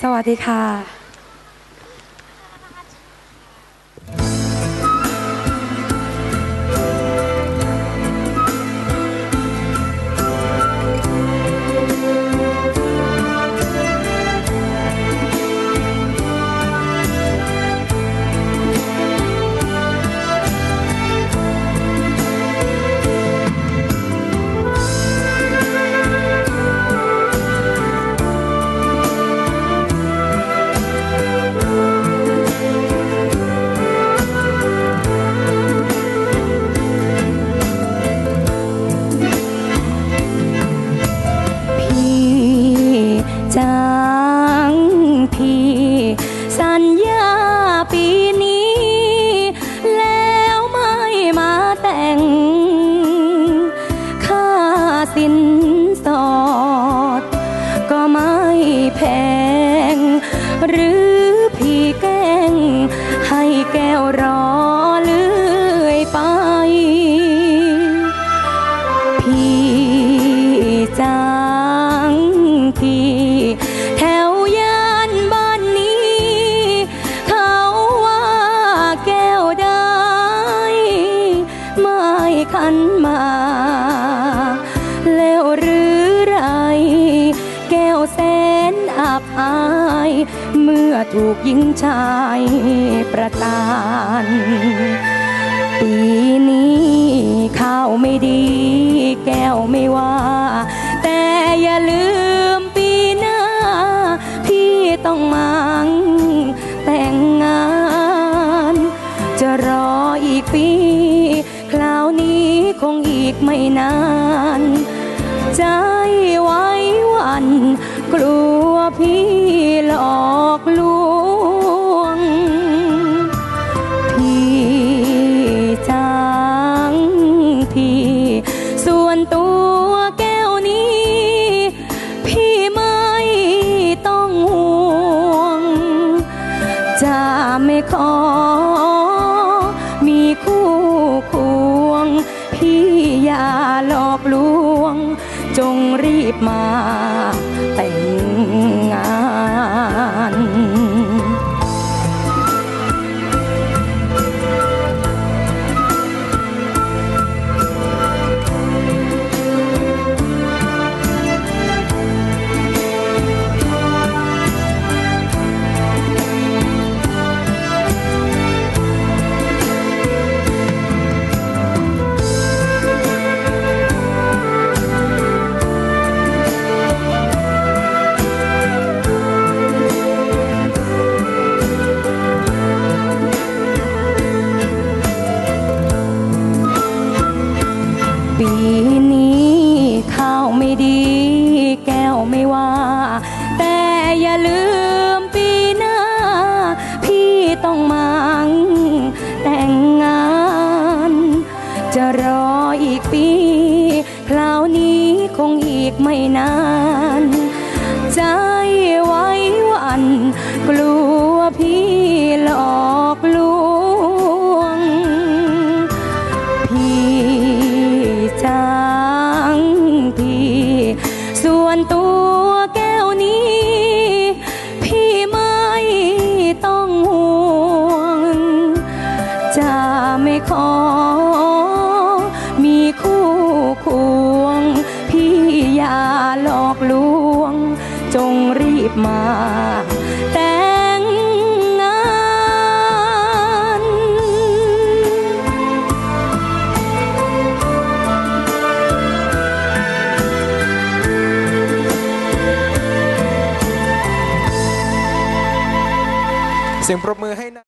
สวัสดีค่ะ หรือพี่แกล้งให้แก้วรอเลื่อยไป พี่จางพี่แถวย่านบ้านนี้ เขาว่าแก้วได้ ไม่คันมา อับอาย เมื่อถูกยิงชายประตานปีนี้ข้าวไม่ดี แก้วไม่ว่า แต่อย่าลืมปีหน้า พี่ต้องมังแต่งงาน จะรออีกปี คราวนี้คงอีกไม่นาน ใจไว้วัน กลัวพี่หลอกลวง พี่จางพี่ ส่วนตัวแก้วนี้ พี่ไม่ต้องห่วง จะไม่ขอ มีคู่ควงพี่ อย่าหลอกลวง จงรีบมาแต่งงาน รออีกปีคราวนี้คงอีกไม่นานใจ มาแต่งงานเสียงปรบมือให้